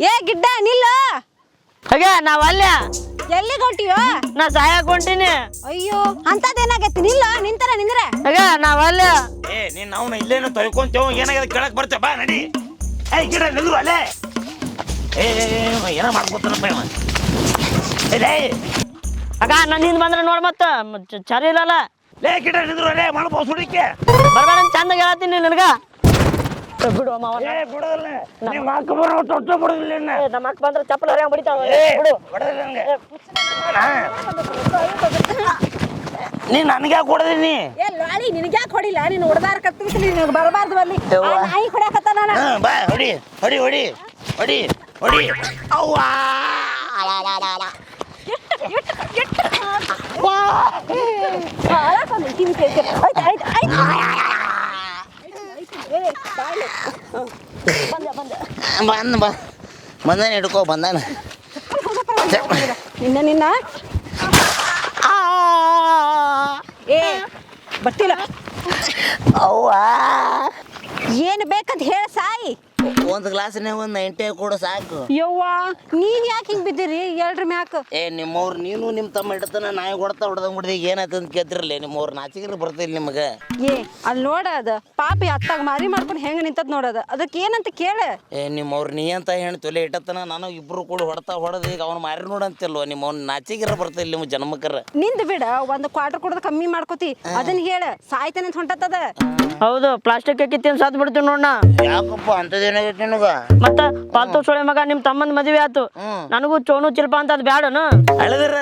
ಏ ಗಿಡ್ಡ ನಿಲ್ಲ. ಹಾಗೆ? ನಾವ್ ಅಲ್ಲೇ. ಎಲ್ಲಿಗೆ ಹೊಂಟಿಯೋ ನಾ ಸಹಾಯ ಹೊಂಟೀನಿ ಅಯ್ಯೋ ಅಂತದೇನಾಗೈತಿ ನಿಲ್ಲ ನಿಂತರ ನಿಂದ್ರೆ. ಹಾಗೆ? ನಾವ್ ಅಲ್ಲ. ಏ ನೀನ್ ಅವನ ಇಲ್ಲೇನು ತೊಳ್ಕೊಂತೇವ ಏನಾಗ್ಯದ ಕೇಳಕ್ ಬರ್ತೆ ಬಾ ನಡಿ. ಏ ಗಿಡ ನಿಲ್ಲು ಅಲ್ಲೇ. ಏ ಏನ ಮಾಡ್ಕೊತಾನಪ್ಪ ಇವ? ಏ, ಲೇ. ಅಗ ನನ್ನ ಹಿಂದ್ ಬಂದ್ರೆ ನೋಡ್ ಮತ್ತೆ. ಮ- ಚ- ಚರಿ ಇಲ್ಲಲ್ಲ ಲೇ ಗಿಡ ನಿಂದ್ರು ಅಲ್ಲೇ. ಮಾಡ್ಬೋದು ಸುಡಿಕೆ ಬರ್ಬೇಡ ಅಂತ ಚಂದ ಹೇಳತ್ತೀನಿ ನಿನಗ. ಏ, ಬಿಡು ಮಾವ ಏ ಬಿಡೋದಿಲ್ಲ ನಿಮ್ಮ ಅಕ್ಕ ಬರೋ ತೊಟ್ಟು ಬಿಡೋದಿಲ್ಲ ಇನ್ನ. ಏ, ನಮ್ಮ ಅಕ್ಕ ಬಂದ್ರೆ ಚಪ್ಪಲ್ ಹರಿಯ ಬಡಿತಾವ ಏ ಬಿಡು ಬಿಡೋದಿಲ್ಲ ಹಂಗೆ. ಹಾ. ನೀ ನನಗೆ ಯಾಕೆ ಕೊಡದೀನಿ ಏ ಲಾಳಿ ನಿನಗೆ ಯಾಕೆ ಹೊಡಿಲ್ಲ ನೀನು ಹೊಡೆದಾರ ಕತ್ತಿಸಿ ನಿನಗೆ ಬರಬಾರ್ದು ಬಲ್ಲಿ ಆ ನಾಯಿ ಹೊಡ್ಯಾಕತ್ತ ನಾನು ಹಾ ಬಾ ಹೊಡಿ ಹೊಡಿ ಹೊಡಿ ಹೊಡಿ ಹೊಡಿ ಅವ್ವಾ ಆಯ್ತು ಆಯ್ತು ಆಯ್ತು ಬಂದ ಬಾ. ಬಂದಾನ ಹಿಡ್ಕೋ ಬಂದಾನ. ನಿನ್ನ ನಿನ್ನ. ಏ ಬರ್ತಿಲ್ಲ. ಅವ್ವ. ಏನು ಬೇಕಂತ ಹೇಳ ಸಾಯಿ. ಒಂದು ಗ್ಲಾಸ್ ಒಂದ್ ನೈಂಟಿ ಕೊಡು ಸಾಕು. ಯವ್ವ ನೀನ್ ಯಾಕೆ ಹಿಂಗ್ ಬಿದ್ದೀರಿ? ಎಲ್ರ ಮ್ಯಾಕ್? ಏ ನಿಮ್ಮವ್ರು ನೀನು ನಿಮ್ಮ ತಮ್ಮ ಇಡತನ ನಾಯಿ ಹೊಡ್ತಾ ಹೊಡ್ದಂಗ್ ಬಿಡ್ದಿ ಏನಾಯ್ತು ಅಂತ ಕೇಳ್ತಿರಲ್ಲ ನಿಮ್ಮವ್ರ ನಾಚಿಗಿರಿ ಬರ್ತಿಲ್ಲ ನಿಮಗೆ. ಏ ಅಲ್ಲಿ ಅದ. ಪಾಪಿ ಅತ್ತಾಗ ಮಾರಿ ಮಾಡ್ಕೊಂಡು ಹೆಂಗ ನಿಂತದ್ ನೋಡದ ಅದಕ್ಕೆ ಏನಂತ ಕೇಳ. ಏ ನಿಮ್ಮವ್ರು ನೀ ಅಂತ ಹೆಣ್ಣು ತೊಲೆ ಇಟ್ಟತನ ನಾನು ಇಬ್ರು ಕೂಡ ಹೊಡ್ತಾ ಹೊಡೆದ ಈಗ ಅವ್ನ ಮಾರಿ ನೋಡಂತಿಲ್ವ ನಿಮ್ಮವ್ನ ನಾಚಿಗಿರ ಬರ್ತಿಲ್ಲ ನಿಮ್ಮ ಜನ್ಮಕರ. ನಿಂದ ಬಿಡ ಒಂದ್ ಕ್ವಾರ್ಟರ್ ಕೊಡೋದ್ ಕಮ್ಮಿ ಮಾಡ್ಕೋತಿ. ಅದನ್ನ ಹೇಳ ಸಾಯ್ತಾನೆ ಅಂತ ಹೊಂಟತ್ತದ. ಹೌದು ಪ್ಲಾಸ್ಟಿಕ್ ಹಾಕಿತ್ತಿ ಸಾತ್ ಬಿಡ್ತೀವಿ ನೋಡ ಯಾಕಪ್ಪ ಅಂಥದ್ದೇನಾಗೈತೆ ನಿನಗ? ಮತ್ತ ಪಾಲ್ತು ಸೊಳೆ ಮಗ ನಿಮ್ ತಮ್ಮಂದ್ ಮದ್ವೆ ಆತು. ನನಗೂ ಚೋಣು ಚಿಲ್ಪ ಅಂತ ಅದ್ ಬ್ಯಾಡನು? ಅಳದ್ರ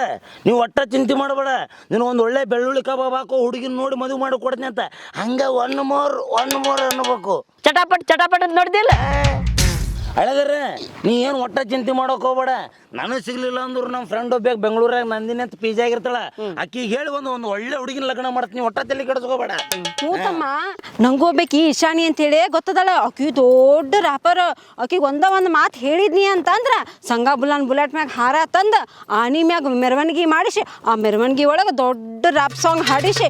ನೀವು ಒಟ್ಟ ಚಿಂತೆ ಮಾಡಬೇಡ. ನೀನು ಒಂದ್ ಒಳ್ಳೆ ಬೆಳ್ಳುಳ್ಳಿ ಕಬಾಬ್ ಹಾಕೋ ಹುಡುಗಿನ ನೋಡಿ ಮದುವೆ ಮಾಡಿ ಕೊಡ್ತೀನಿ ಅಂತ. ಹಂಗ ಒನ್ ಮೋರ್ ಒನ್ ಮೋರ್ ಅನ್ನಬೇಕು. ಚಟಾಪಟ್ ಚಟಾಪಟ್ ಅಂತ ನೋಡ್ದಿಲ್ಲ ಅಳದ್ರ ನೀ ಏನು ಒಟ್ಟ ಚಿಂತೆ ಮಾಡೋಕೆ ಹೋಗ್ಬೇಡ. ನನಗೆ ಸಿಗ್ಲಿಲ್ಲ ಅಂದ್ರು ನಮ್ಮ ಫ್ರೆಂಡ್ ಒಬ್ಬ ಬೆಂಗಳೂರಾಗ ನಂದಿನಿ ಅಂತ ಪಿ ಜಿ ಆಗಿರ್ತಾಳ. ಅಕ್ಕಿಗೆ ಹೇಳಿ ಒಂದು ಒಂದು ಒಳ್ಳೆ ಹುಡುಗಿನ ಲಗ್ನ ಮಾಡ್ತೀನಿ ಒಟ್ಟ ತಲೆ ಕೆಡಿಸ್ಕೋಬೇಡ ಹ್ಞೂ ತಮ್ಮ ನಂಗೂ ಇಶಾನಿ ಅಂತ ಅಂತೇಳಿ ಗೊತ್ತದಳ. ಅಕ್ಕಿ ದೊಡ್ಡ ರಾಪರ್ ಆಕಿಗೆ ಒಂದ ಒಂದು ಮಾತು ಹೇಳಿದ್ನಿ ಅಂತಂದ್ರ ಸಂಗಾ ಬುಲಾನ್ ಬುಲೆಟ್ ಮ್ಯಾಗ ಹಾರ ತಂದ ಆನಿ ಮ್ಯಾಗ ಮೆರವಣಿಗೆ ಮಾಡಿಸಿ ಆ ಮೆರವಣಿಗೆ ಒಳಗೆ ದೊಡ್ಡ ರಾಪ್ ಸಾಂಗ್ ಹಾಡಿಸಿ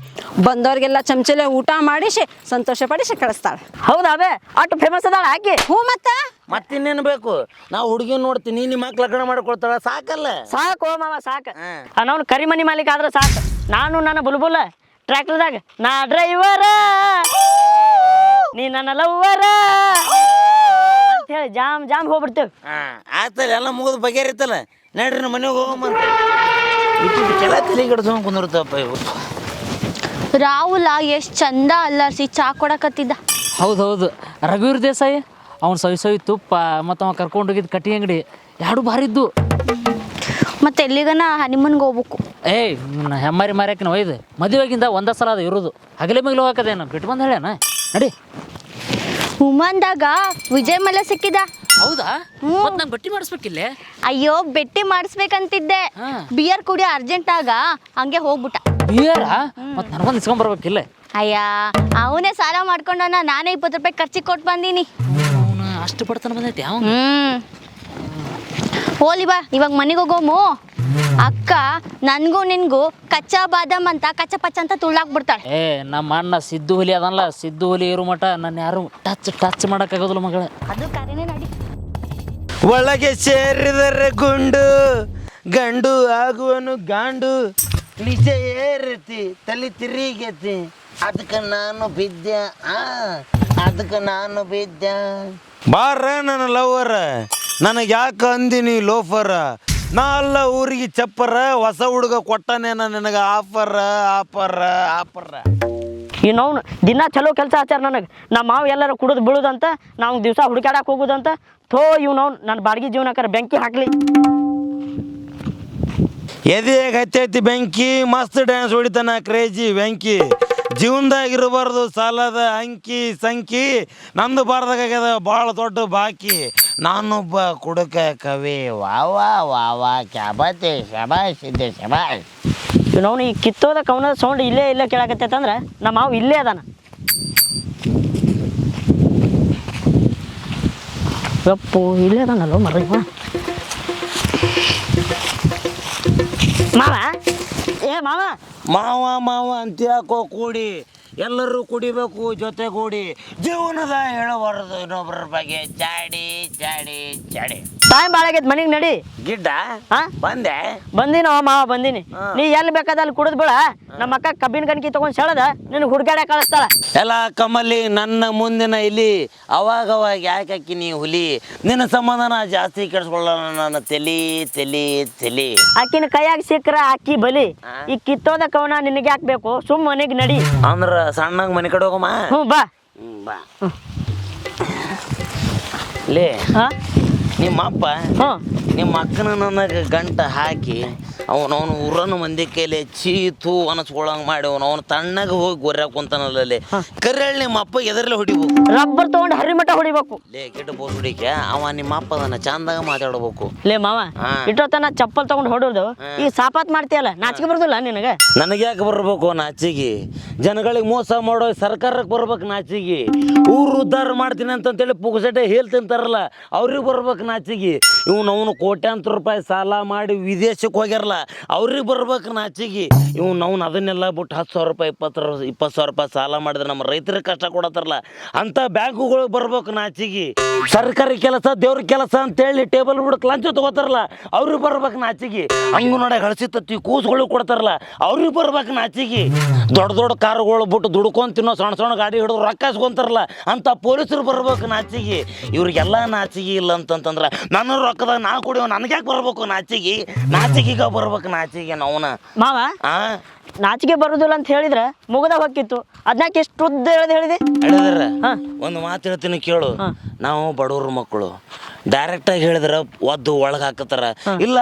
ಬಂದವ್ರಿಗೆಲ್ಲ ಚಮಚಲೆ ಊಟ ಮಾಡಿಸಿ ಸಂತೋಷ ಪಡಿಸಿ ಕಳಿಸ್ತಾಳೆ. ಹೌದಾ ಅಟ್ ಅಷ್ಟು ಫೇಮಸ್ ಅದಾಳ ಆಕಿ. ಹ್ಞೂ ಮತ್ತ? ಮತ್ತಿನ್ನೇನು ಬೇಕು? ನಾ ಹುಡುಗಿ ನೋಡ್ತೀನಿ ನಿಮ್ಮ ಮಕ್ಳು ಲಗ್ನ ಮಾಡ್ಕೊಳ್ತಾಳ ಸಾಕಲ್ಲ? ಸಾಕು ಓ ಮಾವ ಸಾಕು. ನಾನು ನಾವು ಕರಿಮನಿ ಮಾಲೀಕ ಆದ್ರೆ ಸಾಕು. ನಾನು ನನ್ನ ಬುಲ್ಬುಲ್ ಟ್ರ್ಯಾಕ್ಟರ್ದಾಗ ನಾ ಡ್ರೈವರ. ನೀ ನನ್ನ ಲವ್ವರ. ಅಂತ ಹೇಳಿ ಜಾಮ್ ಜಾಮ್ ಹೋಗ್ಬಿಡ್ತೇವೆ. ಆಯ್ತಲ್ಲ ಆತಲ್ಲ ಎಲ್ಲ ಮುಗಿದು ಬಗೆಹರಿತಲ್ಲ. ನಡ್ರಿ ನಮ್ಮ ಮನೆಗೆ ಹೋಗಮ್ಮಂತ ಇಟ್ಟು ಕೆಲ ತಲೆ ಕೆಡ್ಸ್ಕೊಂಡ್ ಕುಂದಿರ್ತಪ್ಪ ಇವು ರಾಹುಲ ಎಷ್ಟು ಚಂದ ಅಲ್ಲರ್ಸಿ ಚಾ ಕೊಡಕತ್ತಿದ್ದ. ಹೌದೌದು ರಘುವೀರ್ ದೇಸಾಯಿ? ಅವ್ನು ಸವಿ ಸವಿ ತುಪ್ಪ ಮತ್ತು ಅವ ಕರ್ಕೊಂಡು ಹೋಗಿದ್ದು ಕಟ್ಟಿ ಅಂಗಡಿ ಎರಡು ಬಾರಿದ್ದು ಮತ್ತೆ ಎಲ್ಲಿಗನ ಹನಿಮನ್ಗೆ ಹೋಗ್ಬೇಕು? ಏಯ್ ನನ್ನ ಹೆಮ್ಮಾರಿ ಮಾರ್ಯಾಕಿನ ಒಯ್ದು ಮದುವೆಗಿಂದ ಒಂದೇ ಸಲ ಅದು ಇರೋದು. ಹಗಲಿ ಮಗ್ಲು ಹೋಗಕದೇನ ಬಿಟ್ಟು ಬಂದ ಹೇಳ್ಯಾನ? ನಡಿ. ಹುಮಾನ್ದಾಗ ವಿಜಯ್ ಮಲ್ಲ ಸಿಕ್ಕಿದ? ಹೌದಾ? ಮತ್ತೆ ನಂಗೆ ಬಟ್ಟಿ ಮಾಡಿಸ್ಬೇಕಿಲ್ಲೇ? ಅಯ್ಯೋ ಬೆಟ್ಟಿ ಮಾಡಿಸ್ಬೇಕಂತಿದ್ದೆ. ಬಿಯರ್ ಕುಡಿ ಅರ್ಜೆಂಟ್ ಆಗ ಹಂಗೆ ಹೋಗ್ಬಿಟ್ಟ. ಬಿಯರ? ಮತ್ತೆ ನನಗೊಂದು ಇಸ್ಕೊಂಬರ್ಬೇಕಿಲ್ಲ ಅಯ್ಯ ಅವನೇ ಸಾಲ ಮಾಡ್ಕೊಂಡನ ನಾನೇ ಇಪ್ಪತ್ತು ರೂಪಾಯಿ ಖರ್ಚಿಗೆ ಕೊಟ್ಟು ಬಂದೀನಿ. ಅಷ್ಟು ಬಡತನ ಬಂದೈತೆ ಯಾವ ಹ್ಮ್. ಹೋಲಿ ಬಾ ಇವಾಗ ಮನೆಗೆ ಹೋಗೋಮು ಅಕ್ಕ ನನ್ಗೂ ನಿನ್ಗೂ ಕಚ್ಚಾ ಬಾದಾಮ್ ಅಂತ ಕಚ್ಚ ಪಚ್ಚ ಅಂತ ತುಳ್ಳಾಕ್ ಬಿಡ್ತಾಳೆ ಏ ನಮ್ಮ ಅಣ್ಣ ಸಿದ್ದು ಹುಲಿ ಅದಲ್ಲ ಸಿದ್ದು ಹುಲಿ ಇರು ಮಠ ನನ್ನ ಯಾರು ಟಚ್ ಟಚ್ ಮಾಡೋಕ್ಕಾಗೋದಿಲ್ಲ ಮಗಳ. ಅದು ಕರೆನೇ ನಡಿ. ಒಳಗೆ ಸೇರಿದರೆ ಗುಂಡು ಗಂಡು ಆಗುವನು ಗಾಂಡು. ನಿಜ ಏರತಿ ತಲೆ ತಿರುಗತಿ. ಅದಕ್ಕೆ ನಾನು ಬಿದ್ದೆ ಆ ಅದಕ್ಕೆ ನಾನು ಬಿದ್ದೆ. ಬಾರ ನನ್ನ ಲವರ ನನಗೆ ಯಾಕೆ ಅಂದಿನಿ ಲೋಫರ ನಾ ಅಲ್ಲ ಊರಿಗೆ ಚಪ್ಪರ ಹೊಸ ಹುಡುಗ ಕೊಟ್ಟನೇನ ನಿನಗೆ. ಆಫರ ಆಫರ ಆಫರ. ಇನ್ನವ್ನು ದಿನ ಚಲೋ ಕೆಲಸ ಆಚಾರ ನನಗೆ. ನಮ್ಮ ಮಾವ ಎಲ್ಲರೂ ಕುಡಿದು ಬೀಳುದಂತ ನಾವು ದಿವಸ ಹುಡುಕಾಡಕ್ಕೆ ಹೋಗುದಂತ ಥೋ ಇವ್ನವ್ನು ನನ್ನ ಬಾಡಿಗೆ ಜೀವನಕ್ಕಾರ ಬೆಂಕಿ ಹಾಕ್ಲಿ. ಎದೆ ಹತ್ತೈತಿ ಬೆಂಕಿ? ಮಸ್ತ್ ಡ್ಯಾನ್ಸ್ ಹೊಡಿತಾನ ಕ್ರೇಜಿ ಬೆಂಕಿ. ಜೀವನದಾಗ ಇರಬಾರ್ದು ಸಾಲದ ಅಂಕಿ ಸಂಖ್ಯೆ ನಂದು ಬಾರ್ದಾಗ್ಯದ ಭಾಳ ದೊಡ್ಡ ಬಾಕಿ. ನಾನೊಬ್ಬ ಕುಡುಕ ಕವಿ. ವಾ ವಾ ವಾ ವಾ ಕ್ಯಾಬತೆ ಶಬಾಷ್ ಇದ್ದೆ ಶಬಾಷ್. ಇವ್ನವ್ನು ಈ ಕಿತ್ತೋದ ಕವನದ ಸೌಂಡ್ ಇಲ್ಲೇ ಇಲ್ಲೇ ಕೇಳಾಕತ್ತೈತಂದ್ರೆ ನಮ್ಮ ಮಾವು ಇಲ್ಲೇ ಅದಾನ. ಯಪ್ಪು, ಇಲ್ಲೇ ಅದಾನಲ್ಲ ಮರ ಮಾವ, ಏ ಮಾವ. ಮಾವ ಮಾವ ಅಂತ ಯಾಕೋ ಕೂಡಿ ಎಲ್ಲರೂ ಕುಡಿಬೇಕು ಜೊತೆಗೂಡಿ ಜೀವನದ ಹೇಳಬಾರದು ಇನ್ನೊಬ್ಬರ ಬಗ್ಗೆ ಚಾಡಿ ಚಾಡಿ ಚಾಡಿ ಟೈಮ್ ಭಾಳ ಆಗೈತೆ ಮನೆಗೆ ನಡಿ. ಗಿಡ್ಡ? ಹಾ? ಬಂದೆ. ಬಂದಿನೋ ಮಾವ ಬಂದಿನಿ. ನೀ ಎಲ್ಲಿ ಬೇಕಾದ ಅಲ್ಲಿ ಕುಡಿದ್ ಬಿಡ. ನಮ್ಮ ಅಕ್ಕ ಕಬ್ಬಿನ ಗಣಕಿ ತಗೊಂಡ್ ಸೆಳದ. ನಿನಗೆ ಹುಡುಗಾಡ ಕಳಿಸ್ತಾಳ. ಎಲ್ಲ ಕಮಲಿ ನನ್ನ ಮುಂದಿನ ಇಲ್ಲಿ ಅವಾಗ ಅವಾಗ ಯಾಕೆ ಅಕ್ಕಿ ನೀ ಹುಲಿ? ನಿನ್ನ ಸಂಬಂಧನ ಜಾಸ್ತಿ ಕೆಡಿಸ್ಕೊಳ್ಳೋಣ ನನ್ನ ತಲಿ ತಲಿ ತಲಿ. ಆಕಿನ ಕೈಯಾಗ ಸಿಕ್ಕ್ರ ಅಕ್ಕಿ ಬಲಿ. ಈ ಕಿತ್ತೋದ ಕವನ ನಿನಗೆ ಹಾಕ್ಬೇಕು ಸುಮ್ ಮನೆಗೆ ನಡಿ. ಅಂದ್ರ ಸಣ್ಣಗೆ ಮನೆ ಕಡೆ ಹೋಗಮ್ಮ. ಹ್ಞೂ ಬಾ. ಹ್ಮ್, ಬಾ. ಲೇ ಹಾ? ನಿಮ್ಮ ಅಪ್ಪ ಹ್ಞೂ ನಿಮ್ಮ ಅಕ್ಕನ ನನಗೆ ಗಂಟ ಹಾಕಿ ಅವನವನು ಊರನ್ನು ಮಂದಿ ಕೈಲಿ ಚೀತು ಅನಸ್ಕೊಳಂಗ್ ಮಾಡಿ ಅವನು ತಣ್ಣಗೆ ಹೋಗಿ ಗೊರ್ಯಾಕ ಕುಂತಾನಲ್ಲೇ ಕರೆಳ್ ನಿಮ್ಮ ಅಪ್ಪ ಎದರಲ್ಲಿ ಹೊಡಿಬೇಕು. ರಬ್ಬರ್ ತಗೊಂಡು ಹರಿಮಠ ಹೊಡಿಬೇಕು. ಲೇ ಕೆಟ್ಟ ಬೋಸ್ ಹುಡಿಕೆ ಅವ ನಿಮ್ಮ ಅಪ್ಪ ಅದನ್ನ ಚಂದಾಗ ಮಾತಾಡಬೇಕು. ಲೇ ಮಾವ ಹಾ. ಇಟ್ಟೋತನ ಚಪ್ಪಲ್ ತಗೊಂಡು ಹೊಡೋದು ಈ ಸಾಪಾತ್ ಮಾಡ್ತೀಯಲ್ಲ ನಾಚಿಕೆ ಬರೋದಿಲ್ಲ ನಿನಗೆ? ನನಗೆ ಯಾಕೆ ಬರ್ಬೇಕು ನಾಚಿಗೆ ಜನಗಳಿಗೆ ಮೋಸ ಮಾಡೋ ಸರ್ಕಾರಕ್ಕೆ ಬರ್ಬೇಕು ನಾಚಿಗೆ ಊರು ಉದ್ಧಾರ ಮಾಡ್ತೀನಿ ಅಂತಂತೇಳಿ ಪುಗಸಟೆ ಹೇಲ್ ತಿಂತಾರಲ್ಲ ಅವ್ರಿಗೆ ಬರ್ಬೇಕು ನಾಚಿಗೆ ಇವ್ನು ಅವನು ಕೋಟ್ಯಾಂತರ ರೂಪಾಯಿ ಸಾಲ ಮಾಡಿ ವಿದೇಶಕ್ಕೆ ಹೋಗ್ಯಾರಲ್ಲ, ಅವ್ರಿಗೆ ಬರ್ಬೇಕು ನಾಚಿಗೆ ಇವ್ ನಾವು ಅದನ್ನೆಲ್ಲ ಬಿಟ್ಟು ಹತ್ತು ಸಾವಿರ ರೂಪಾಯಿ, ಇಪ್ಪತ್ತು ಇಪ್ಪತ್ತು ಸಾವಿರ ರೂಪಾಯಿ ಸಾಲ ಮಾಡಿದ್ರೆ ನಮ್ಮ ರೈತರಿಗೆ ಕಷ್ಟ ಕೊಡತ್ತಾರಲ್ಲ ಅಂತ ಬ್ಯಾಂಕುಗಳಿಗೆ ಬರ್ಬೇಕು ನಾಚಿಗೆ ಸರ್ಕಾರಿ ಕೆಲಸ, ದೇವ್ರ ಕೆಲಸ ಅಂತೇಳಿ ಟೇಬಲ್ ಬಿಡಕ್ಕೆ ಲಂಚ ತಗೋತಾರಲ್ಲ, ಅವ್ರಿಗೆ ಬರ್ಬೇಕು ನಾಚಿಗೆ ಅಂಗನವಾಡಿ ಹಳಸಿ ತತ್ತಿ ಕೂಸುಗಳು ಕೊಡ್ತಾರಲ್ಲ, ಅವ್ರಿಗೆ ಬರ್ಬೇಕು ನಾಚಿಗೆ ದೊಡ್ಡ ದೊಡ್ಡ ಕಾರುಗಳು ಬಿಟ್ಟು ದುಡ್ಕೊಂಡು ತಿನ್ನೋ ಸಣ್ಣ ಸಣ್ಣ ಗಾಡಿ ಹಿಡಿದು ರೊಕ್ಕ ಇಸ್ಕೊಂತಾರಲ್ಲ ಅಂತ ಪೊಲೀಸರು ಬರ್ಬೇಕು ನಾಚಿಗೆ ಇವ್ರಿಗೆಲ್ಲ ನಾಚಿಗೆ ಇಲ್ಲ ಅಂತಂತಂದ್ರೆ, ನನ್ನ ರೊಕ್ಕದಾಗ ನಾ ಕುಡಿಯೋ ನನಗೆ ಯಾಕೆ ಬರ್ಬೇಕು ನಾಚಿಗೆ? ನಾಚಿಗೆಗ ಬರ್ಬೇಕು ನಾಚಿಗೆ ನಾವ್ನ. ಮಾವ ಆ? ನಾಚಿಗೆ ಬರುದಿಲ್ಲ ಅಂತ ಹೇಳಿದ್ರೆ ಮುಗದ ಹೊಕ್ಕಿತ್ತು ಅದನ್ನ ಎಷ್ಟು ಉದ್ದ ಹೇಳ್ದೆ ಹೇಳಿದೆ? ಹೇಳಿದ್ರ ಹಾ. ಒಂದು ಮಾತು ಹೇಳ್ತೀನಿ ಕೇಳು. ನಾವು ಬಡವ್ರ ಮಕ್ಕಳು. ಡೈರೆಕ್ಟ್ ಆಗಿ ಹೇಳಿದ್ರ ಒದ್ದು ಒಳಗೆ ಹಾಕತ್ತಾರ. ಇಲ್ಲ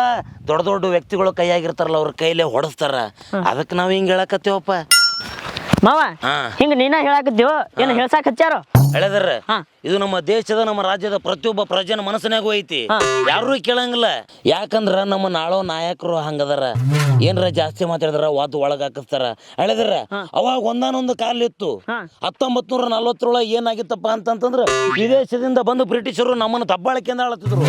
ದೊಡ್ಡ ದೊಡ್ಡ ವ್ಯಕ್ತಿಗಳು ಕೈಯಾಗಿರ್ತಾರಲ್ಲ ಅವ್ರ ಕೈಲೇ ಹೊಡಸ್ತಾರ. ಅದಕ್ಕೆ ನಾವು ಹಿಂಗೆ ಹೇಳಕತ್ತೇವಪ್ಪ? ಮಾವ ಹಾ. ಹಿಂಗ ನೀನ ಹೇಳಾಕತ್ತೀವೋ? ಏನು ಹೇಳ್ಸಾಕ ಹಚ್ಚಾರೋ ಹೇಳಿದ್ರ ಇದು ನಮ್ಮ ದೇಶದ ನಮ್ಮ ರಾಜ್ಯದ ಪ್ರತಿಯೊಬ್ಬ ಪ್ರಜೆನ ಮನಸ್ಸಿನಾಗೂ ಐತಿ. ಯಾರು ಕೇಳಂಗಿಲ್ಲ. ಯಾಕಂದ್ರ ನಮ್ಮ ನಾಳೋ ನಾಯಕರು ಹಂಗದಾರ. ಏನ್ರ ಜಾಸ್ತಿ ಮಾತಾಡಿದ್ರ ವಾದ ಒಳಗ ಹಾಕಿಸ್ತಾರ. ಹೇಳಿದ್ರ ಅವಾಗ ಒಂದಾನೊಂದು ಕಾಲ ಇತ್ತು. ಹತ್ತೊಂಬತ್ ನೂರ ನಲ್ವತ್ತರೊಳಗೆ ಏನಾಗಿತ್ತಪ್ಪ ಅಂತಂತಂದ್ರ ವಿದೇಶದಿಂದ ಬಂದು ಬ್ರಿಟಿಷರು ನಮ್ಮನ್ನು ದಬ್ಬಾಳಿಕೆಯಿಂದ ಆಳತ್ತಿದ್ರು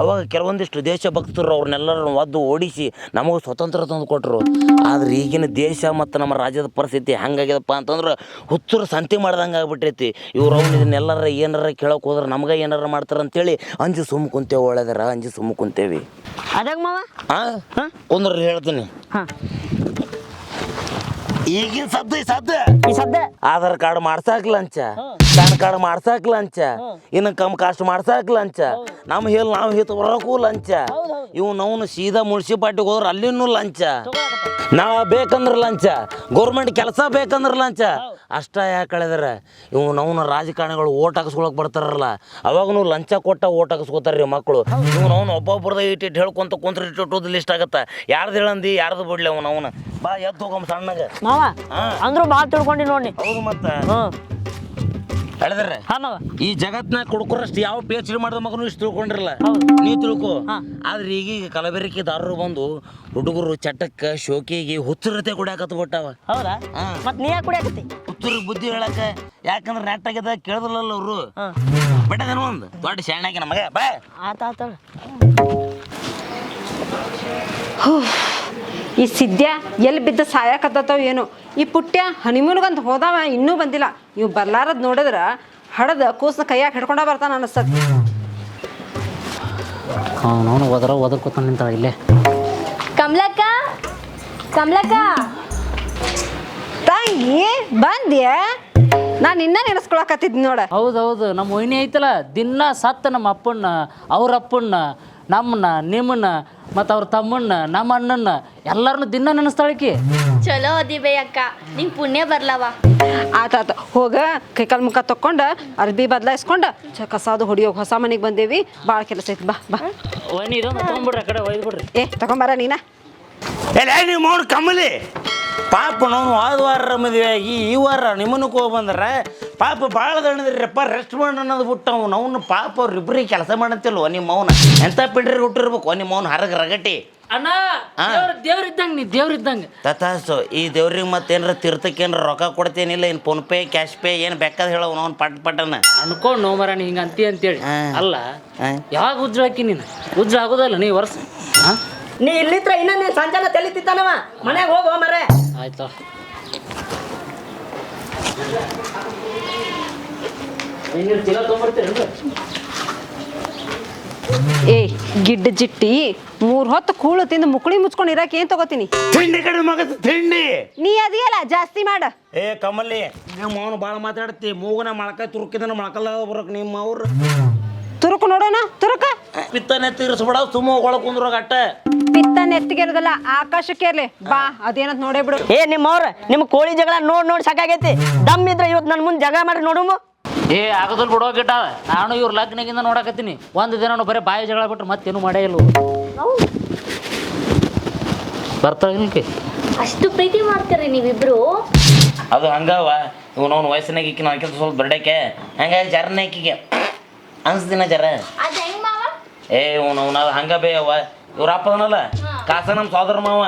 ಅವಾಗ ಕೆಲವೊಂದಿಷ್ಟು ದೇಶ ಭಕ್ತರು ಅವ್ರನ್ನೆಲ್ಲರನ್ನು ಒದ್ದು ಓಡಿಸಿ ನಮಗೆ ಸ್ವತಂತ್ರ ತಂದು ಕೊಟ್ಟರು ಆದ್ರೆ ಈಗಿನ ದೇಶ ಮತ್ತು ನಮ್ಮ ರಾಜ್ಯದ ಪರಿಸ್ಥಿತಿ ಹೆಂಗಾಗ್ಯದಪ್ಪ ಅಂತಂದ್ರೆ ಹುಚ್ಚರು ಸಂತಿ ಮಾಡ್ದಂಗೆ ಆಗ್ಬಿಟ್ಟೈತಿ. ಇವ್ರು ಅವ್ರು ಇದನ್ನೆಲ್ಲರ ಏನಾರ ಕೇಳೋಕೆ ಹೋದ್ರೆ ನಮ್ಗೆ ಏನಾರ ಮಾಡ್ತಾರ ಅಂತೇಳಿ ಅಂಜು ಸುಮ್ಮ ಕುಂತೇವೆ ಒಳ್ಳೆದಾರ ಅಂಜು ಸುಮ್ಮ ಕುಂತೇವಿ. ಅದಾಗ ಮಾವ? ಹಾಂ? ಕುಂದ್ರೆ ಹೇಳ್ತೀನಿ. ಹಾ ಈಗಿನ ಸದ್ದ ಈ ಸದ್ದ. ಈ ಸದ್ದ? ಆಧಾರ್ ಕಾರ್ಡ್ ಮಾಡ್ಸಾಕ್ ಲಂಚ. ಪ್ಯಾನ್ ಕಾರ್ಡ್ ಮಾಡ್ಸಾಕ್ ಲಂಚ. ಇನ್ನು ಕಮ್ ಕಾಸ್ಟ್ ಮಾಡ್ಸಾಕ್ ಲಂಚ. ನಮ್ಮ ಹೇಳಿ ನಾವು ಹಿತ್ ಬರೋಕ್ಕೂ ಲಂಚ. ಇವು ನಾವು ಸೀದಾ ಮುನ್ಸಿಪಾಲ್ಟಿಗೆ ಹೋದ್ರೆ ಅಲ್ಲಿನೂ ಲಂಚ. ನಾ ಬೇಕಂದ್ರೆ ಲಂಚ. ಗೌರ್ಮೆಂಟ್ ಕೆಲಸ ಬೇಕಂದ್ರೆ ಲಂಚ. ಅಷ್ಟ ಯಾಕೆ ಕಳೆದ್ರೆ ಇವು ನಾವು ರಾಜಕಾರಣಿಗಳು ಓಟ್ ಹಾಕಿಸ್ಕೊಳಕ್ ಬರ್ತಾರಲ್ಲ ಅವಾಗೂ ಲಂಚ ಕೊಟ್ಟ ಓಟ್ ಹಾಕಿಸ್ಕೋತಾರ ರೀ ಮಕ್ಕಳು ಇವು ನಾವು ಒಬ್ಬೊಬ್ರದ ಇಟ್ಟು ಹೇಳ್ಕೊಂತ ಕುಂತ್ರಿ ಇಟ್ಟು ಲಿಸ್ಟ್ ಆಗತ್ತೆ. ಯಾರ್ದು ಹೇಳಂದಿ ಯಾರ್ದು ಬಿಡ್ಲಿ ಅವ್ನು ಅವನು ಬಾ ಎದ್ದು ಹೋಗಮ್ಮ ಸಣ್ಣಗ. ಹಾ. ಅಂದ್ರು ಭಾಳ ತಿಳ್ಕೊಂಡಿ ನೋಡಿ. ಹೌದು ಮತ್ತ. ಹೇಳಿದ್ರೆ? ಹಾ ಈ ಜಗತ್ನಾಗ ಕುಡ್ಕೊರಷ್ಟು ಯಾವ ಪಿ ಎಚ್ ಡಿ ಮಾಡಿದ ಮಗನು ಇಷ್ಟು ತಿಳ್ಕೊಂಡಿರಲ್ಲ. ಹೌದು. ನೀ ತಿಳ್ಕೊ. ಆದ್ರೆ ಈಗೀಗ ಕಲಬೆರಿಕೆ ದಾರರು ಬಂದು ಹುಡುಗರು ಚಟಕ್ಕ ಶೋಕಿಗೆ ಹುಚ್ಚರತೆ ಕುಡಿಯಾಕತ್ ಬಿಟ್ಟಾವ. ಹೌದಾ? ಹಾ. ಮತ್ ನೀ ಯಾಕೆ ಕುಡಿಯಾಕತ್ತಿ? ಹುಚ್ಚರಿಗೆ ಬುದ್ಧಿ ಹೇಳಕ ಯಾಕಂದ್ರೆ ನೆಟ್ಟಾಗ್ಯದ ಕೇಳಿದ್ರಲ್ಲ ಅವರು. ಬಿಟ್ಟದೇನು ಬಿಟ್ಟದೇನೋ ಒಂದು. ದೊಡ್ಡ ಶಾಣಾಗಿ ನಮಗೆ. ಬಾ. ಆತ ಆತ ಈ ಸಿದ್ಧ ಎಲ್ಲಿ ಬಿದ್ದ ಸಾಯಕತ್ತವ ಏನು. ಈ ಪುಟ್ಯ ಹನಿಮೂನ್ಗಂತ ಹೋದವ ಇನ್ನೂ ಬಂದಿಲ್ಲ. ನೀವು ಬರ್ಲಾರದ್ ನೋಡಿದ್ರ ಹಡದ ಕೂಸ್ನ ಕೈಯಾಗ ಹಿಡ್ಕೊಂಡ ಬರ್ತಾನ ಅನಿಸ್ತದ ಅವನವನು ಒದರ ಒದರ್ಕೊತಾನೆ ನಿಂತಾಳ ಇಲ್ಲೇ. ಕಮಲಕ್ಕ ಕಮಲಕ್ಕ. ತಂಗಿ ಬಂದ್ಯ? ನಾನು ಇನ್ನ ನೆನೆಸ್ಕೊಳಕತ್ತಿದ್ ನೋಡ. ಹೌದು ಹೌದು ನಮ್ಮ ವೈನಿ ಐತಲ್ಲ ದಿನ ಸತ್ತ ನಮ್ಮ ಅಪ್ಪನ್ನ ಅವ್ರ ಅಪ್ಪನ್ನ ನಮ್ಮನ್ನ ನಿಮ್ಮನ್ನ ಮತ್ತು ಅವ್ರ ತಮ್ಮನ್ನ ನಮ್ಮ ಅಣ್ಣನ್ನ ಎಲ್ಲರನ್ನು ದಿನ ನೆನೆಸ್ತಾಳಕಿ ಚಲೋ ಅದಿವೆ ಅಕ್ಕ. ನಿಂಗೆ ಪುಣ್ಯ ಬರ್ಲವ? ಆತ ಹೋಗ ಕೈಕಾಲ್ ಮುಖ ತಕ್ಕೊಂಡ ಅರ್ಬಿ ಬದಲಾಯಿಸ್ಕೊಂಡ ಚ ಕಸಾದು ಹೊಡಿಯೋಗ ಹೊಸ ಮನೆಗೆ ಬಂದೇವಿ ಭಾಳ ಕೆಲಸ ಐತಿ ಬಾ ಬಾ. ಇದೊಂದು ತೊಗೊಂಬಿಡ್ರಿ ಆ ಕಡೆ ಒಯ್ದು ಬಿಡ್ರಿ. ಏ ತಗೊಂಬಾರ ನೀನ. ಎಲ್ಲ ನೀವು ಮೌನ ಕಮ್ಮಲಿ ಪಾಪ ನಾನು ಹೋದ ವಾರ ಮದುವೆ ಆಗಿ ಈ ವಾರ ನಿಮ್ಮನ್ನು ಕೋ ಬಂದ್ರೆ ಪಾಪ ಭಾಳ ದಣದ್ರಿಪ್ಪ ರೆಸ್ಟ್ ಮಾಡಿ ಅನ್ನೋದು ಬಿಟ್ಟು ಅವ್ನು ಪಾಪ ಅವ್ರಿಬ್ರಿಗೆ ಕೆಲಸ ಮಾಡಂತಿಲ್ಲ ನಿಮ್ಮ ಅವನ ಎಂಥ ಪಿಡ್ರಿ ಹುಟ್ಟಿರ್ಬೇಕು? ನಿಮ್ಮ ಮೌನ ಹರಗ ರಗಟಿ. ಅಣ್ಣ ದೇವ್ರ ಇದ್ದಂಗೆ ನೀ ದೇವ್ರ ಇದ್ದಂಗೆ. ತಥಾಸ್ತು ಈ ದೇವ್ರಿಗೆ ಮತ್ತೇನಾರ ತೀರ್ಥಕ್ಕೆ ಏನಾರ ರೊಕ್ಕ ಕೊಡ್ತೇನಿಲ್ಲ ಇನ್ನು ಫೋನ್ ಪೇ ಕ್ಯಾಶ್ ಪೇ ಏನು ಬೇಕಾದ ಹೇಳವ್ ಅವ್ನು ಪಟ್ ಪಟ್ಟನ. ಅನ್ಕೊಂಡು ನೋ ಮರ ನೀ ಹಿಂಗೆ ಅಂತಿ ಅಂತೇಳಿ. ಅಲ್ಲ. ಯಾವಾಗ ಉಜ್ರ ಹಾಕಿ ನೀನು? ಉಜ್ರ ಆಗೋದಲ್ಲ ನೀ ವರ್ಷ? ಹಾಂ? ನೀ ಇಲ್ಲಿತ್ರ ಇನ್ನ ನೀನ್ ಸಂಜಾನ ತೆಲಿತಿತ್ತಾನವ ಮನೆಗೆ ಹೋಗೋ ಮರೆ ಆಯ್ತಾ. ಏ ಗಿಡ್ಡ ಜಿಟ್ಟಿ ಮೂರ್ ಹೊತ್ತು ಕೂಳು ತಿಂದು ಮುಕ್ಳಿ ಮುಚ್ಕೊಂಡು ಇರಕ್ಕೆ ಏನ್ ತಗೋತೀನಿ? ತಿಂಡಿ ಕಡೆ ಮಗದ ತಿಂಡಿ. ನೀ ಅದಿಯಲ್ಲ ಜಾಸ್ತಿ ಮಾಡ. ಏ ಕಮಲಿ ನಮ್ಮ ಅವನು ಭಾಳ ಮಾತಾಡ್ತಿ ಮೂಗನ ಮೊಳಕಾಯಿ ತುರುಕಿದನ ಮೊಳಕಲ್ಲ ಬರಕ್ ನಿಮ್ಮ ಅವ್ರು. ತುರುಕು ನೋಡೋಣ ತುರುಕ. ಪಿತ್ತನೆ ತೀರಿಸ್ಬಿಡ ಸುಮ್ಮ ಒಳ ಕುಂದ್ರ ಅಟ್ಟ ಪಿತ್ತ ನೆತ್ತಿಗೆರದಲ್ಲ ಆಕಾಶಕ್ಕೆ ಇರ್ಲಿ. ಬಾ ಅದೇನಂತ ನೋಡೇ ಬಿಡು. ಏ ನಿಮ್ಮವ್ರ ನಿಮ್ಮ ಕೋಳಿ ಜಗಳ ನೋಡ್ ನೋಡಿ ಸಾಕಾಗೈತಿ. ದಮ್ ಇದ್ರೆ ಇವತ್ತು ನನ್ನ ಮುಂದೆ ಜಗಳ ಮಾಡಿ ನೋಡುಮು ಏ ಆಗದಲ್ ಬಿಡೋ ಗಿಟ್ಟ ನಾನು ಇವ್ರ ಲಗ್ನಗಿಂದ ನೋಡಕತ್ತೀನಿ. ಒಂದು ದಿನ ಬರೀ ಬಾಯಿ ಜಗಳ ಬಿಟ್ರೆ ಮತ್ತೇನು ಮಾಡೇ ಇಲ್ಲ ಬರ್ತಾವ ಇಲ್ಕಿ ಅಷ್ಟು ಪ್ರೀತಿ ಮಾಡ್ತೀರಿ ನೀವಿಬ್ರು? ಅದು ಹಂಗವ ಇವನವನ ವಯಸ್ಸಿನಾಗ ಈಕಿನ ಹಾಕಿದ್ ಸ್ವಲ್ಪ ಬರ್ಡಕ್ಕೆ ಹಂಗಾಗಿ ಜರನ ಈಕಿಗೆ. ಅನ್ಸ್ದಿನ ಜರ? ಅದ್ ಹೆಂಗ್ ಮಾವ? ಏ ಇವನವನ ಹಂಗ ಬೇ ಅವ ಇವ್ರ ಅಪ್ಪ ಅದನಲ್ಲ ಕಾಸ ನಮ್ಮ ಸೋದರ ಮಾವ.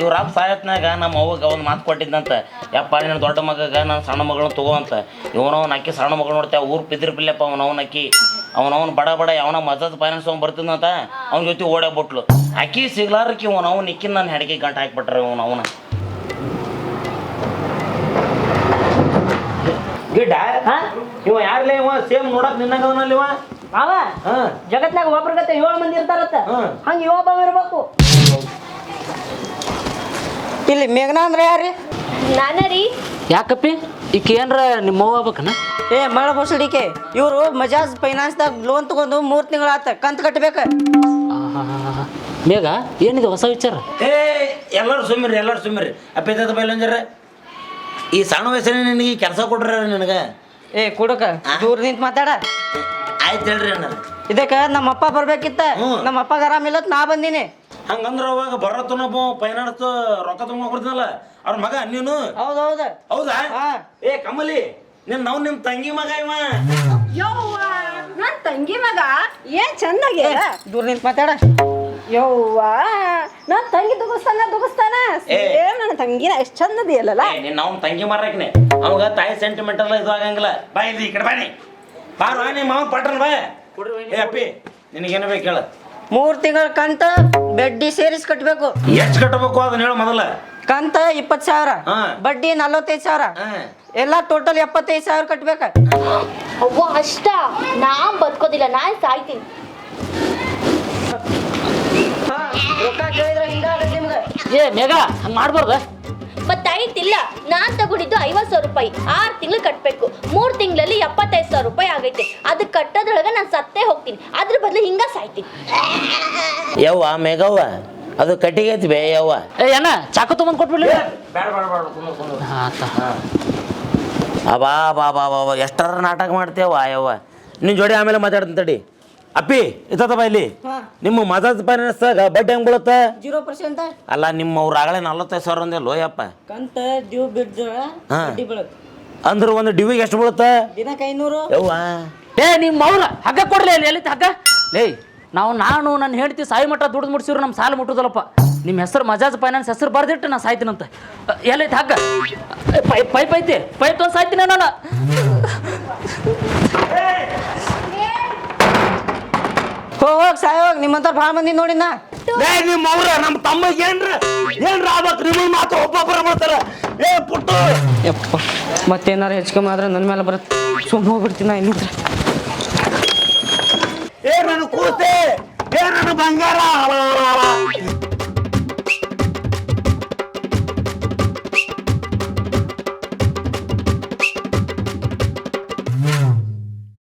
ಇವ್ರ ಅಪ್ಪ ಸಾಯತ್ನಾಗ ನಮ್ಮ ಅವ್ವಗೆ ಒಂದು ಮಾತು ಕೊಟ್ಟಿದ್ದಂತ ಯಪ್ಪ ನನ್ನ ದೊಡ್ಡ ಮಗಗ ನನ್ನ ಸಣ್ಣ ಮಗಳನ್ನ ತಗೋ ಅಂತ. ಇವನವನ ಅಕ್ಕಿ ಸಣ್ಣ ಮಗಳು ನೋಡ್ತೇವೆ ಊರು ಪಿದ್ರ ಬಿಲ್ಲಪ್ಪ ಅವನವ್ನ ಅಕ್ಕಿ. ಅವನವನ್ ಬಡ ಬಡ ಯಾವನ ಮಜದ ಫೈನಾನ್ಸ್ ಅವ್ನು ಬರ್ತಿದ್ನಂತ. ಅವ್ನ ಜೊತೆ ಓಡೇ ಬಿಟ್ಲು. ಅಕ್ಕಿ ಸಿಗ್ಲಾರಕ್ಕೆ ಇವನು ಅವ್ನು ಇಕ್ಕಿನ ನನ್ನ ಹೆಡಿಗೆ ಗಂಟು ಹಾಕ್ಬಿಟ್ರೆ ಅವನ. ಗಿಡ್ಡ ಹಾ? ಇವ ಯಾರ್ಲೇ ಇವ? ಸೇಮ್ ನೋಡಕ್ ನಿನ್ನಂಗವನಲ್ಲಿ ಇವ? ಹಾ. ಜಗತ್ನಾಗ ಒಬ್ರಗತ್ತೆ ಏಳು ಮಂದಿ ಇರ್ತಾರತ್ತ. ಹಂಗ ಯೋಬ ಇರ್ಬೇಕು. ಇಲ್ಲಿ ಮೇಘನಾ ಅಂದ್ರೆ ಯಾರಿ ನಾನ ರೀ. ಯಾಕಪ್ಪಿ? ಈಕೆ ಏನ್ರ ನಿಮ್ಮ ಅವ್ವ ಆಗ್ಬೇಕನ? ಏ ಮಳ ಬಸಡಿಕೆ ಇವರು ಮಜಾಜ್ ಫೈನಾನ್ಸ್ದಾಗ ಲೋನ್ ತಗೊಂಡು ಮೂರು ತಿಂಗಳಾತ ಕಂತು ಕಟ್ಟಬೇಕು ಮೇಘ ಏನಿದೆ ಹೊಸ ವಿಚಾರ? ಏ ಎಲ್ಲರೂ ಸುಮ್ಮಿರಿ ಎಲ್ಲರೂ ಸುಮ್ಮಿರಿ. ಅಪ್ಪ ಬೈಲಂಜರ ಈ ಸಣ್ಣ ವಯಸ್ಸಿನ ನಿನಗೆ ಕೆಲಸ ಕೊಡ್ರ ನಿನಗೆ. ಏ ಕೊಡಕ ದೂರ ನಿಂತ ಮಾತಾಡ. ಆಯ್ತು ಹೇಳ್ರಿ ಅಣ್ಣ. ಇದಕ್ಕ ನಮ್ಮ ಅಪ್ಪ ಬರ್ಬೇಕಿತ್ತ. ಹ್ಞೂ. ನಮ್ಮ ಅಪ್ಪಗ ಆರಾಮಿಲ್ಲ ನಾ ಬಂದೀನಿ. ಹಂಗಂದ್ರ ಅವಾಗ ಬರತ್ತನೊಬ್ಬ ಫೈನಾನ್ಸ್ ರೊಕ್ಕ ತಗೊಂಡ್ ಕೊಡ್ತೀನಲ್ಲ ಅವ್ರ ಮಗ ನೀನು? ಹೌದೌದು. ಹೌದಾ? ಹಾ. ಏ ಕಮಲಿ ನಿನ್ ನಾವು ನಿಮ್ ತಂಗಿ ಮಗ ಇವ. ಯವ್ವ ನನ್ ತಂಗಿ ಮಗ? ಏನ್ ಚೆನ್ನಾಗಿ ದೂರ ನಿಂತ ಮಾತಾಡ. ಯವ್ವ ನನ್ನ ತಂಗಿ ದುಗಿಸ್ತಾನ ದುಗಿಸ್ತಾನ? ಏ. ನನ್ನ ತಂಗಿನ ಎಷ್ಟು ಚಂದದಿಯಲ್ಲ ಏ ನಿನ್ನ ಅವ್ನ ತಂಗಿ ಮಾರಕ್ನೆ ಅವಾಗ ತಾಯಿ ಸೆಂಟಿಮೆಂಟಲ್ ಇದು ಆಗಂಗಿಲ್ಲ ಬಾ ಇಲ್ಲಿ ಈ ಕಡೆ ಬಾನಿ ಬಾರ ನಿಮ್ಮ ಮಾವನ್ ಪಟ್ರನ್ ಬಾ. ಏ ಅಪ್ಪಿ ನಿನಗೇನು ಬೇಕು ಹೇಳ. ಮೂರ್ ತಿಂಗಳ ಕಂತ ಬಡ್ಡಿ ಸೇರಿಸಿ ಕಟ್ಬೇಕು. ಎಷ್ಟು ಕಟ್ಟಬೇಕು ಅದನ್ನ ಹೇಳು ಮೊದಲ. ಕಂತ ಇಪ್ಪತ್ ಸಾವಿರ ಹಾ. ಬಡ್ಡಿ ನಲ್ವತ್ತೈದು ಸಾವಿರ. ಹಾ. ಎಲ್ಲ ಟೋಟಲ್ ಎಪ್ಪತ್ತೈದು ಸಾವಿರ ಕಟ್ಬೇಕ. ಅವ್ವ ಅಷ್ಟ. ನಾ ಬದುಕೋದಿಲ್ಲ ನಾ ಸಾಯ್ತೀನಿ. ರೊಕ್ಕ ಕೇಳಿದ್ರೆ ಹಿಂಗಾಗತ್ತೆ ನಿಮ್ಗೆ? ಏ ಮೇಘ ಹಂಗೆ ಮಾಡ್ಬಾರ್ದ? ಐತಿಲ್ಲ ನಾನ್ ತಗೊಂಡಿದ್ದು ಐವತ್ ಸಾವಿರ ರೂಪಾಯಿ. ಆರ್ ತಿಂಗಳು ಕಟ್ಬೇಕು. ಮೂರ್ ತಿಂಗಳಲ್ಲಿ ಎಪ್ಪತ್ತೈದು ಸಾವಿರ ರೂಪಾಯಿ ಆಗೈತೆ. ಅದು ಕಟ್ಟೋದ್ರೊಳಗೆ ನಾನು ಸತ್ತೇ ಹೋಗ್ತೀನಿ. ಅದ್ರ ಬದಲು ಹಿಂಗ ಸಾಯ್ತೀನಿ. ಯವ್ವ ಮೇಘವ್ವ ಅದು ಕಟ್ಟಿಗೆ ಐತಿ ಬೇ ಯವ್ವ. ಏ ಅಣ್ಣ ಚಾಕು ತೊಗೊಂಡ್ ಕೊಟ್ಬಿಡ್ಲಿ ಆತ ಅಬಾ ಬಾ ಬಾ ಬಾ ಬಾ ಎಷ್ಟಾರ ನಾಟಕ ಮಾಡ್ತೇವ ಯವ್ವ. ನಿನ್ನ ಜೋಡಿ ಆಮೇಲೆ ಮಾತಾಡ್ತೀನಿ ತಡಿ. ಅಪ್ಪಿ ಇತ್ತ ಬಾ ಇಲ್ಲಿ ನಿಮ್ಮ ಮಜಾಜ್ ಫೈನಾನ್ಸ್ದಾಗ ಬಡ್ಡಿ ಹೆಂಗ್ ಬೀಳುತ್ತೆ? Zero percent. ಅಲ್ಲ ನಿಮ್ಮ ಅವ್ರ ಆಗಲೇ ನಲ್ವತ್ತೈದು ಸಾವಿರ ಅಂದೆ ಲೋಯಪ್ಪ ಕಂತ ಡ್ಯೂ ಬಿಡ್ದು. ಬಡ್ಡಿ ಅಂದ್ರೆ ಒಂದು ಡ್ಯೂವಿಗೆ ಎಷ್ಟು ಬೀಳುತ್ತೆ? ದಿನಕ್ಕೆ ಐನೂರು. ಯವ್ವ. ಏ ನಿಮ್ಮ ಅವ್ರ ಹಗ್ಗ ಕೊಡ್ಲಿ ಅಲ್ಲಿ ಎಲ್ಲಿತ್ತು ಹಗ್ಗ? ಲೇ ನಾವು ನಾನು ನನ್ನ ಹೆಂಡತಿ ಸಾಯಿ ಮಟ್ಟ ದುಡ್ದು ಮುಡ್ಸಿರು ನಮ್ಮ ಸಾಲ ಮುಟ್ಟುದಲ್ಲಪ್ಪ. ನಿಮ್ಮ ಹೆಸರು ಮಜಾಜ್ ಫೈನಾನ್ಸ್ ಹೆಸರು ಬರ್ದಿಟ್ಟು ನಾ ಸಾಯ್ತೀನಂತ. ಎಲ್ಲೈತೆ ಹಗ್ಗ? ಪೈಪ್ ಐತಿ ಪೈಪ್ ತೊಗೊಂಡು ಸಾಯ್ತೀನಿ ನಾನು. ಹೋಗ್ ಸಾಯೋಗ್ ಸಾಯ್ ಹೋಗ್ ನಿಮ್ಮಂತ ಭಾಳ ಮಂದಿ ನೋಡಿನ ಏ ನಿಮ್ಮ ಅವ್ರ ನಮ್ಮ ತಮ್ಮಗೆ ಏನ್ರ ಏನ್ರ ಆಗ್ಬೇಕು ನಿಮ್ಮ ಮಾತು ಒಬ್ಬೊಬ್ಬರ ಮಾಡ್ತಾರ. ಏ ಪುಟ್ಟು. ಯಪ್ಪ ಮತ್ತೇನಾರ ಹೆಚ್ಚು ಆದ್ರೆ ನನ್ನ ಮೇಲೆ ಬರುತ್ತೆ ಸುಮ್ಮನೆ ಹೋಗ್ಬಿಡ್ತೀನಿ ನಾ ಇನ್ನಿದ್ರೆ ಏ ನನ್ನ ಕೂತೆ ಏ ನನ್ನ ಬಂಗಾರ.